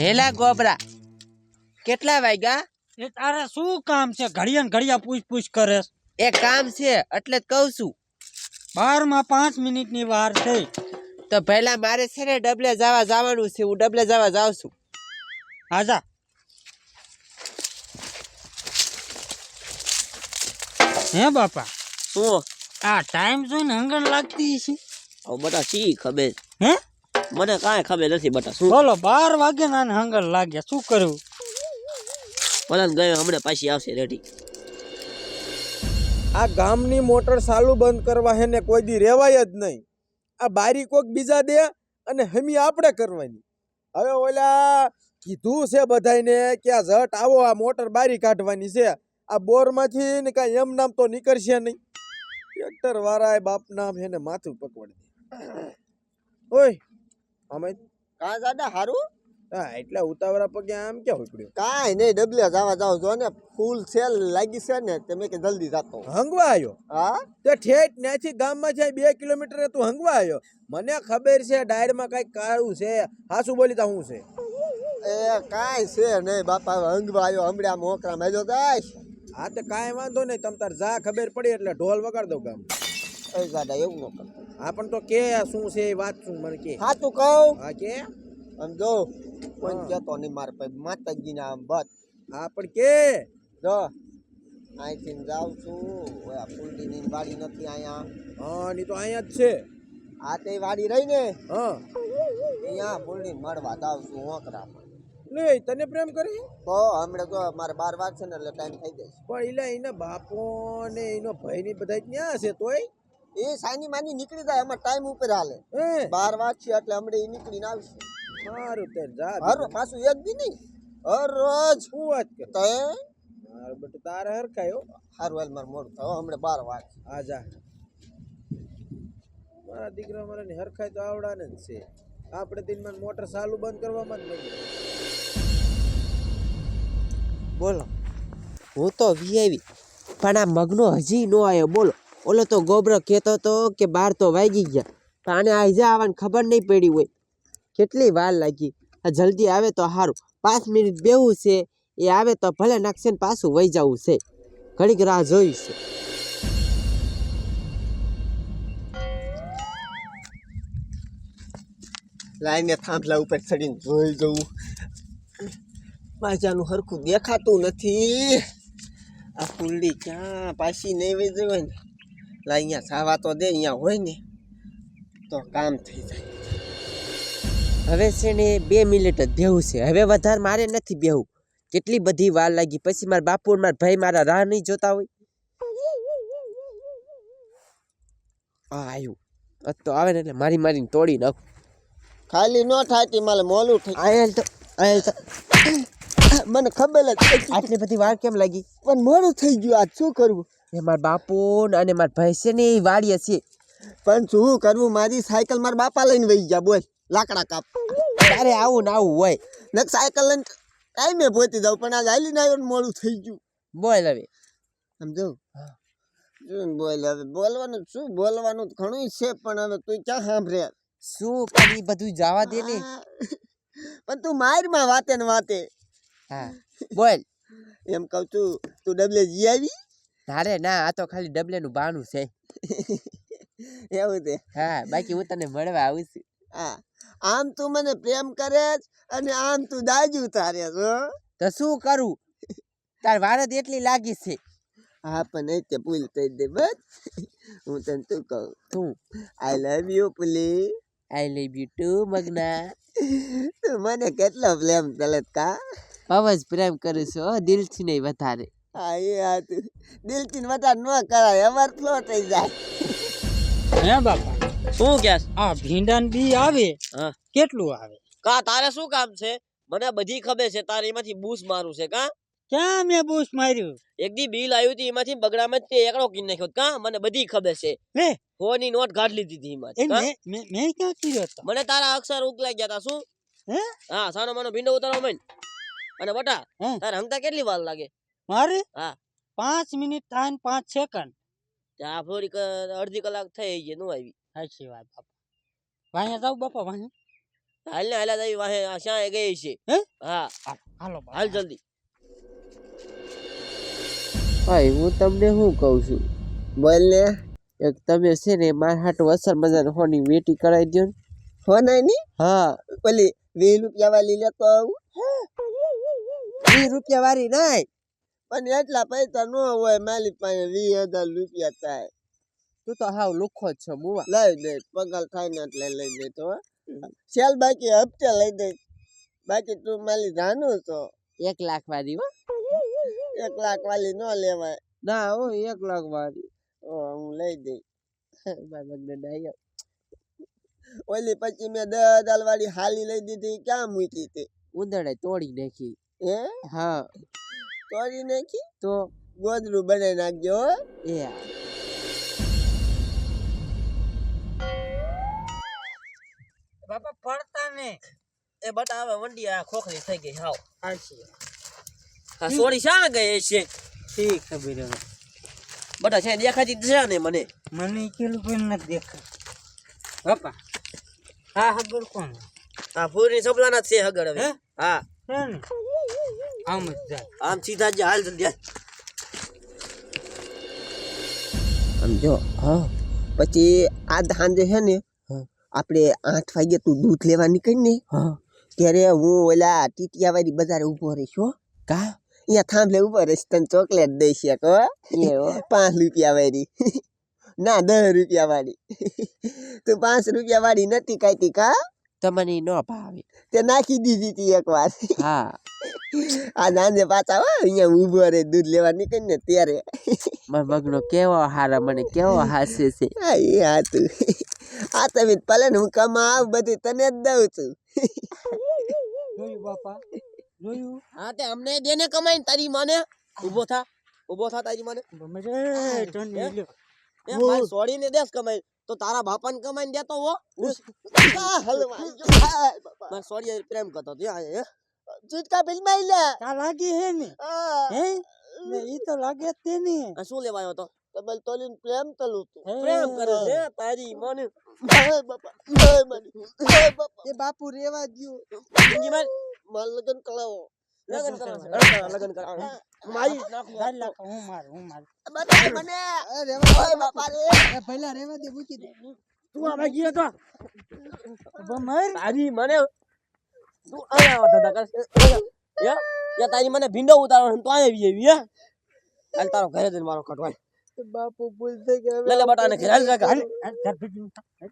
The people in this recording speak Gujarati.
હેલા ગોબરા કેટલા વાગ્યા? એ તારે શું કામ છે? ઘડિયા ઘડિયા પૂછ પૂછ કરે એ કામ છે એટલે જ કહું છું. બારમાં પાંચ મિનિટની વાર છે. તો પહેલા મારે છે ને ડબલે જવા જવાનું છે હું ડબલે જવા જાઉં છું. હાજા હે બાપા? શું આ ટાઈમ જોઈને હંગણ લાગતી છે હવે બધા શી ખબર? હે? મને કાંઈ ખબર નથી બટા શું બોલો બાર વાગે ના હંગર લાગ્યા. શું કર્યું? ભલે ગયો હમણાં પાછી આવશે રેડી આ ગામની મોટર ચાલુ બંધ કરવા હેને કોઈ દી રેવાય જ નહીં. આ બારી કોક બીજા દે અને હમી આપણે કરવાની. હવે ઓલા કીધું છે બધાયને કે આ ઝટ આવો આ મોટર બારી કાઢવાની છે. આ બોરમાંથી ને કાંઈ એમ નામ તો નીકળશે નહીં. ટ્રેક્ટર વાળા બાપ નામ એને માથું પકવડ દે. ઓય આમાં કા દાદા હારું? હા એટલે ઉતાવળા પગે આમ ક્યાં ઉપડ્યું? કાંઈ નહીં ડબલે જવા જાવ જો ને ફૂલ સેલ લાગી છે ને તમે કે જલ્દી જાતો હંગવા આવ્યો હા? તે ઠેઠ ન્યાથી ગામમાં જાય બે કિલોમીટર તું હંગવા આવ્યો મને ખબર છે ડાયરમાં કંઈક કાળું છે હાસુ બોલી તા હું છે. એ કાંઈ છે નહીં બાપા હંગવા આવ્યો હમણાં મોકરા મેજો જાય હા તે કાંઈ વાંધો નહીં તમ તાર જા ખબર પડી એટલે ઢોલ વગાડ દઉં ગામ એ દાદા એવું ન હા પણ તો કે શું છે એ વાત શું મને કે. હા તું કહું? હા કે. આમ જો કોઈ જતો નહીં મારે માતાજી માતાજીના આમ બસ. હા પણ કે. જો અહીંથી જાઉં છું. ઓલા ફૂલડીની વાડી નથી અહીંયા. હા ની તો અહીંયા જ છે. આ તે વાડી રહી ને? હા. અહીંયા ફૂલડી મળવા જાઉં છું હોકરામાં. લે તને પ્રેમ કરી? તો હમણાં તો મારે બાર વાગશે ને એટલે ટાઈમ થઈ જાય પણ એટલે એના બાપો ને એનો ભાઈ ની બધા ક્યાં છે તોય? એ સાની માની નીકળી જાય એમાં ટાઈમ ઉપર હાલે. હે? બાર વાગશે એટલે હમણાં એ નીકળીને આવશે. સારું તે જા હર પાછું એક દી નહીં. હર રોજ શું વાત કે તો મારું બેટું તારે હરખાયો હારું હાલ મારે મોડું થયું. હમણાં બાર વાગ આ જા. મારા દીકરા મારાની હરખાઈ તો આવડાને જ છે. આપણે દિનમાં મોટર ચાલુ બંધ કરવામાં જ નહીં બોલો. હું તો વીઆઈવી પણ આ મગનો હજી નો આવ્યો. બોલો. ઓલો તો ગોબરો કહેતો તો કે બાર તો વાગી ગયા. પણ આને આજે આવવાની ખબર નહીં પડી હોય. કેટલી વાર લાગી. આ જલ્દી આવે તો સારું પાંચ મિનિટ બેવું છે. એ આવે તો ભલે નાખશે ને પાછું વહી જવું છે. ઘડીક રાહ જોઈ છે. લાઈને થાંભલા ઉપર ચડીને જોઈ જવું. માજાનું હરખું દેખાતું નથી. આ ફૂલડી ક્યાં પાછી નહીં જઈ ને? લા અહીંયા સાવા તો દે અહીંયા હોય ને તો કામ થઈ જાય. હવે છે ને બે મિનિટ જ બેહું છે. હવે વધારે મારે નથી બેહવું. કેટલી બધી વાર લાગી. પછી મારા બાપુ મારા ભાઈ મારા રાહ નહીં જોતા હોય. આ આવ્યું તો આવે ને એટલે મારી મારીને તોડી નાખું. ખાલી ન થાય તે મારે મોલું થઈ આયલ તો આયલ તો. મને ખબર જ આટલી બધી વાર કેમ લાગી? પણ મોડું થઈ ગયું. આજ શું કરવું? એ મારા બાપુ અને મારા ભાઈ છે ને એ વાડીએ છે પણ શું કરવું મારી સાયકલ મારા બાપા લઈને વહી ગયા બોલ. લાકડા કાપ. તારે આવું ને આવું હોય? ને સાયકલ લઈને ટાઈમે પહોંચી જાઉં પણ આજ હાલીને આવ્યો ને મોડું થઈ ગયું. બોલ હવે. સમજો? શું બોલ હવે. બોલવાનું શું? બોલવાનું ઘણું છે પણ હવે તું ક્યાં સાંભળે? શું પણ ઈ બધું જવા દે ને. પણ તું મારમાં વાતે ને વાતે. હા. બોલ. એમ કહું છું તું ડબલે જી આવી? તારે ના આ તો ખાલી ડબલે નું બાનું છે. એવું છે. હા બાકી હું તને મળવા આવું છું. હા. આમ તું મને પ્રેમ કરે અને આમ તું દાજુ તારે છો તો શું કરું? તાર વાર જ એટલી લાગી છે. હા પણ એ તે ભૂલ થઈ દે બસ. હું તને તું કહું? તું આઈ લવ યુ પુલી. આઈ લવ યુ ટુ મગના. તું મને કેટલો પ્રેમ ચલત કા? જ પ્રેમ કરું છું દિલથી નહીં વધારે. હા એ હા દિલચીન વધારે ન કરાય અવાર ફ્લો થઈ જાય. હે બાપા? શું ક્યાસ આ ભીંડા બી આવે? કેટલું આવે? કા તારે શું કામ છે? મને બધી ખબર છે તારે એમાંથી બૂસ મારું છે કા? ક્યાં મેં બૂસ માર્યું? એક દી બિલ આવ્યું હતું એમાંથી બગડામાં તે એકડો કિન નાખ્યો કા? મને બધી ખબર છે. લે હોની નોટ કાઢ લીધી હતી એમાંથી મેં મેં મેં ક્યાં કર્યો હતો? મને તારા અક્ષર ઉકલાઈ ગયા તા શું? હે? હા સાનો માનો ભીંડો ઉતારવા માંડ. અને બટા? તારે હંગતા કેટલી વાર લાગે? મારે હા. પાંચ મિનિટ થાય ને પાંચ સેકન્ડ. ત્યાં થોડીક અડધી કલાક થઈ ગઈ નું આવી. સાચી વાત બાપા. વાઅહીંયા જાવ બાપા વાઅહીંયા હાલ ને હાલ્યા જઈ વાહે આ શ્યાં ગઈ છે. હે? હા. હાલો હાલ જલ્દી. ભાઈ હું તમને શું કહું છું? બોલ ને એક તમે છે ને મારા હાટુ અસર મજાની હોની વેટી કરાવી દો ફોન હોનાયની? હા. ઓલી વીસ રૂપિયા વાળી લેતો આવું? વીસ રૂપિયા વાળી નહીં પણ એટલા પૈસા ન હોય મારી પાસે વીસ હજાર રૂપિયા થાય. તું તો હાવ લુખો જ છો મુવા લઈ દે પગાર થાય ને એટલે લઈ દે તો ચાલ બાકી હપ્તે લઈ દે. બાકી તું મારી જાણું તો એક લાખ વાળી હો. એક લાખ વાળી ન લેવાય. ના હો એક લાખ વાળી. હું લઈ દઈ મારા ઓલી પછી મેં દસ હજાર વાળી હાલી લઈ દીધી ક્યાં મૂકી હતી ઉંદરડે તોડી નાખી. એ હા. તોડી નાખી તો ગોદડું બનાવી નાખજો હો. એ બાપા પડતા ને. એ બટા હવે વંડી આ ખોખરી થઈ ગઈ હાવ. હાચી હા સોરી શા ગઈ છે? ઠીક ખબર બટા છે દેખાતી છે ને મને. મને કેલું પણ નથી દેખાય બાપા. હા હગર કોણ? હા પૂરી સબલાના છે હગડ હવે. હે? હા આમ જ જાય. આમ સીધા જ હાલ જલ્દી હાલ. આમ જો હા. પછી આ સાંજે છે ને આપણે આઠ વાગે તું દૂધ લેવા નીકળી ને ત્યારે હું ઓલા ટીટિયાવાળી બજારે ઊભો રહીશ હો. કા? અહીંયા થાંભલે ઊભો રહીશ તને ચોકલેટ દઈશ એક હો. એ હો પાંચ રૂપિયા વાળી ના દસ રૂપિયા વાળી તું પાંચ રૂપિયા વાળી નથી કાઢી કા? તમને ન ભાવે. તે નાખી દીધી હતી એક વાર. હા. આ નાંદે પાછા હો અહીંયા ઊભો રે દૂધ લેવા નીકળી ને ત્યારે. મારા મગનો કેવો હારા મને કેવો હાસે છે. હા એ હા તું આ તમે પલે ને હું કમા આવ બધું તને જ દઉં છું. જોયું બાપા? જોયું? હા તે અમને દેને કમાઈને તારી મને. ઊભો થા ઊભો થા તારી મને. સોડીને દેશ કમાઈ તો તારા બાપાને કમાઈને દેતો હો. આ. આ સોડી હારે પ્રેમ કરતો ત્યાં ચૂટકા બિલમાં લે. તા લાગી હે ને? આ. હે? ને ઈ તો લાગે તે ને. આ શું લેવા આવ્યો તો? ડબલ તોલીને પ્રેમ તલુ તું. પ્રેમ કરે છે તારી મને. બાપા એ બાપુ રેવા ગયો માર લગન કરાવો. લગન કરવા લગન કરવા મારી નાખું લાખ હું માર હું માર. બતાય મને. ઓય બાપા રે. પહેલા રેવા દે મૂકી દે. તું આ ભાઈ ગયો તો. તારી મને તું આયા દાદા કર. યા યા તારી મને ભીંડો ઉતારવાનો તો આવી આવી યા હાલ તારો ઘરે જઈને મારો કટવાય બાપુ ભૂલ થઈ ગયા લે લે બટાને ઘરે હાલ હાલ. હાલ.